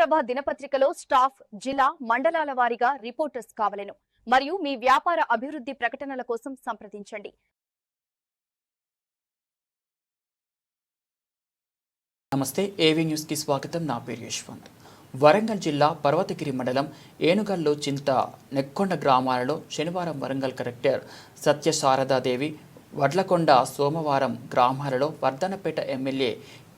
ప్రభ దినపత్రికలో స్టాఫ్ జిల్లా మండలాల వారీగా రిపోర్టర్స్ కావలను. మరియు మీ వ్యాపార అభివృద్ధి ప్రకటనల కోసం సంప్రదించండి. నమస్తే ఏవీ న్యూస్కి స్వాగతం. నా పేరు యశ్వంత్. వరంగల్ జిల్లా పర్వతగిరి మండలం ఏనుగల్లో చింత నెక్కొండ గ్రామాలలో శనివారం వరంగల్ కలెక్టర్ సత్యశారదాదేవి వడ్లకొండ సోమవారం గ్రామాలలో Vardhannapet MLA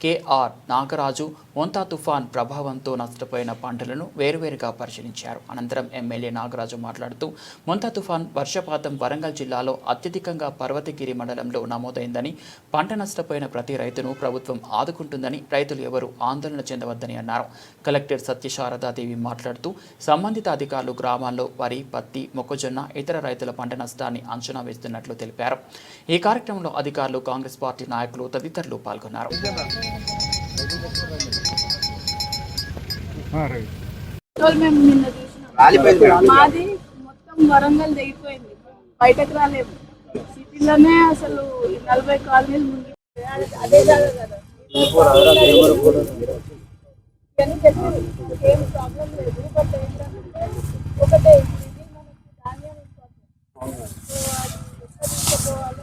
K R Nagaraju వంతా తుఫాన్ ప్రభావంతో నష్టపోయిన పంటలను వేరువేరుగా పరిశీలించారు. అనంతరం ఎమ్మెల్యే నాగరాజు మాట్లాడుతూ మొంతా తుఫాన్ వర్షపాతం వరంగల్ జిల్లాలో అత్యధికంగా పర్వతగిరి మండలంలో నమోదైందని పంట నష్టపోయిన ప్రతి రైతును ప్రభుత్వం ఆదుకుంటుందని రైతులు ఎవరూ ఆందోళన చెందవద్దని అన్నారు. కలెక్టర్ సత్యశారదాదేవి మాట్లాడుతూ సంబంధిత అధికారులు గ్రామాల్లో వరి పత్తి మొక్కజొన్న ఇతర రైతుల పంట నష్టాన్ని అంచనా వేస్తున్నట్లు తెలిపారు. ఈ కార్యక్రమంలో అధికారులు కాంగ్రెస్ పార్టీ నాయకులు తదితరులు పాల్గొన్నారు. మేము నిన్న చూసినాం. మాది మొత్తం వరంగల్ దిగిపోయింది. బయటకు రాలేము సిటీలోనే అసలు నలభై కాలనీలు ముందు అదే కాదు. కదా ఏం ప్రాబ్లం లేదు. బట్ ఏంటంటే ఒకటే ఇది. మనకి ధాన్యం ఇంపార్టెంట్ సో అది ఎక్కడ తీసుకుపోవాలి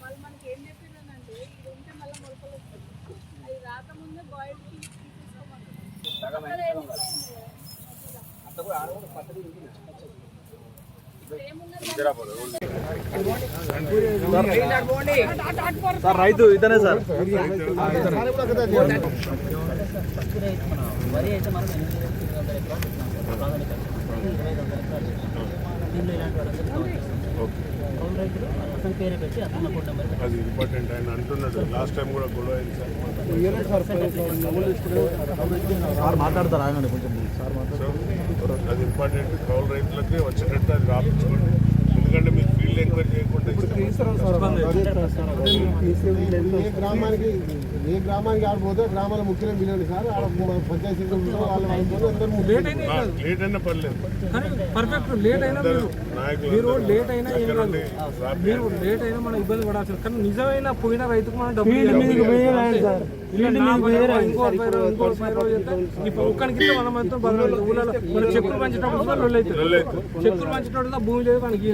వాళ్ళు మనకి ఏం చెప్పినానంటే ఇది ఉంటే మళ్ళీ మొలకలు వస్తాయి అది రాకముందే బాయిల్ తీసుకోమంటారు సార్ రైతు ఇతనే సార్ వరి అయితే మనం ఎనిమిది వేల తొమ్మిది వందల ఎకరాలు పెట్టినాం ప్రాథమిక ఇరవై ఐదు వందల ఎకరాలు పెట్టినాం దీనిలో ఇలాంటి వాళ్ళందరూ కవర్ చేస్తాం కౌలు రైతులు అతని పేరే పెట్టి అతను కోట్ నెంబర్ పెట్టి అది ఇంపార్టెంట్ ఆయన అంటున్నాడు లాస్ట్ టైం కూడా గొడవ అయింది సార్ సార్ మాట్లాడతారు? ఆయన కొంచెం సార్ మాట్లాడతారు? అది ఇంపార్టెంట్. కౌలు రైతులకి వచ్చేటట్టు అది రాపించుకోండి. ఎందుకంటే మీరు ఫీల్డ్ ఎంక్వైరీ చేయకుండా ఏ గ్రామానికి ఏ గ్రామానికి ఆడిపోతే గ్రామాల ముఖ్యంగా మిలియన్ సార్. పంచాయతీ ముఖ్యం. లేట్ అయినా పర్లేదు. పర్ఫెక్ట్ లేట్ అయినా మీరు లేట్ అయినా ఏం కాదు. మీరు లేట్ అయినా మనం ఇబ్బంది పడాల్సింది కానీ నిజమైన పోయిన రైతుకు మనం డబ్బులు ఇప్పుడు మనం ఊళ్ళలో చెక్కులు పంచేటప్పుడు. చెక్కులు పంచేటప్పుడు భూమి లేదు మనకి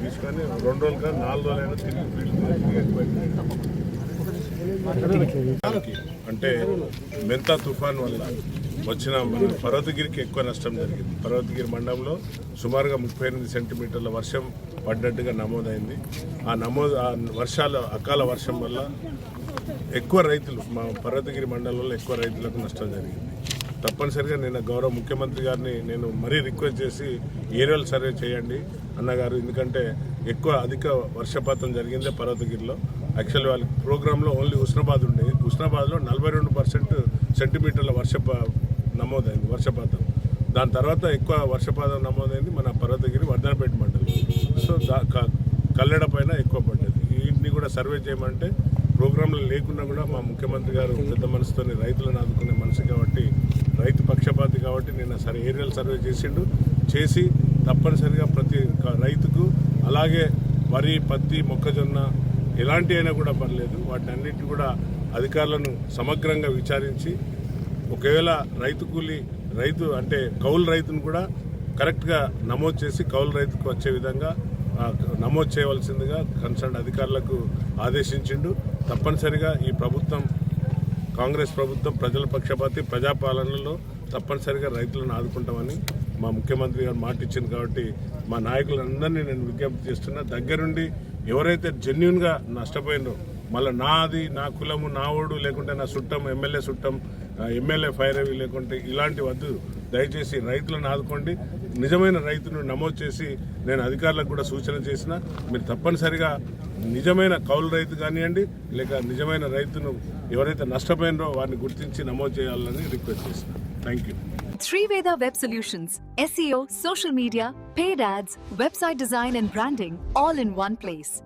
తీసుకొని రెండు రోజులు కానీ నాలుగు రోజులైనా తిరిగి. అంటే మెంతా తుఫాన్ వల్ల వచ్చిన మన పర్వతగిరికి ఎక్కువ నష్టం జరిగింది. పర్వతగిరి మండలంలో సుమారుగా ముప్పై ఎనిమిది సెంటీమీటర్ల వర్షం పడ్డట్టుగా నమోదైంది. ఆ నమోదు ఆ వర్షాలు అకాల వర్షం వల్ల ఎక్కువ రైతులు మా పర్వతగిరి మండలంలో ఎక్కువ రైతులకు నష్టం జరిగింది. తప్పనిసరిగా నేను గౌరవ ముఖ్యమంత్రి గారిని నేను మరీ రిక్వెస్ట్ చేసి ఏరియల్ సర్వే చేయండి అన్నగారు. ఎందుకంటే ఎక్కువ అధిక వర్షపాతం జరిగిందే పర్వతగిరిలో. యాక్చువల్ వాళ్ళ ప్రోగ్రాంలో ఓన్లీ ఉస్నాబాద్ ఉండేది ఉస్నాబాద్లో నలభై రెండు పర్సెంట్ సెంటీమీటర్ల వర్ష నమోదైంది వర్షపాతం. దాని తర్వాత ఎక్కువ వర్షపాతం నమోదైంది మన పర్వతగిరి వర్ధనపేట మండలం. సో దా క- కల్లెడ పైన ఎక్కువ పడ్డది. వీటిని కూడా సర్వే చేయమంటే ప్రోగ్రాంలు లేకున్నా కూడా మా ముఖ్యమంత్రి గారు పెద్ద మనసుతోనే రైతులను ఆదుకునే మనసు కాబట్టి రైతు పక్షపాతి కాబట్టి నిన్న సరే ఏరియల్ సర్వే చేసిండు. చేసి తప్పనిసరిగా ప్రతి రైతుకు అలాగే వరి పత్తి మొక్కజొన్న ఎలాంటి అయినా కూడా పర్లేదు. వాటి అన్నింటినీ కూడా అధికారులను సమగ్రంగా విచారించి ఒకవేళ రైతు కూలి రైతు అంటే కౌలు రైతును కూడా కరెక్ట్గా నమోదు చేసి కౌలు రైతుకు వచ్చే విధంగా నమోదు చేయవలసిందిగా కన్సర్న్ అధికారులకు ఆదేశించిండు. తప్పనిసరిగా ఈ ప్రభుత్వం కాంగ్రెస్ ప్రభుత్వం ప్రజల పక్షపాతి ప్రజాపాలనలో తప్పనిసరిగా రైతులను ఆదుకుంటామని మా ముఖ్యమంత్రి గారు మాట ఇచ్చింది కాబట్టి మా నాయకులందరినీ నేను విజ్ఞప్తి చేస్తున్నా. దగ్గరుండి ఎవరైతే జెన్యున్గా నష్టపోయినో మళ్ళీ నాది నా కులము నా ఓడు లేకుంటే నా చుట్టం ఎమ్మెల్యే చుట్టం ఎమ్మెల్యే ఫైర్ అవి లేకుంటే ఇలాంటి వద్దు. దయచేసి రైతులను ఆదుకోండి. నిజమైన రైతును నమోదు చేసి నేను అధికారులకు కూడా సూచన చేసిన మీరు తప్పనిసరిగా నిజమైన కౌలు రైతు కానివ్వండి లేక నిజమైన రైతును ఎవరైతే నష్టపోయినో వారిని గుర్తించి నమోదు చేయాలని రిక్వెస్ట్ చేసిన. Thank you Three Veda Web Solutions SEO, social media, paid ads, website design and branding all in one place.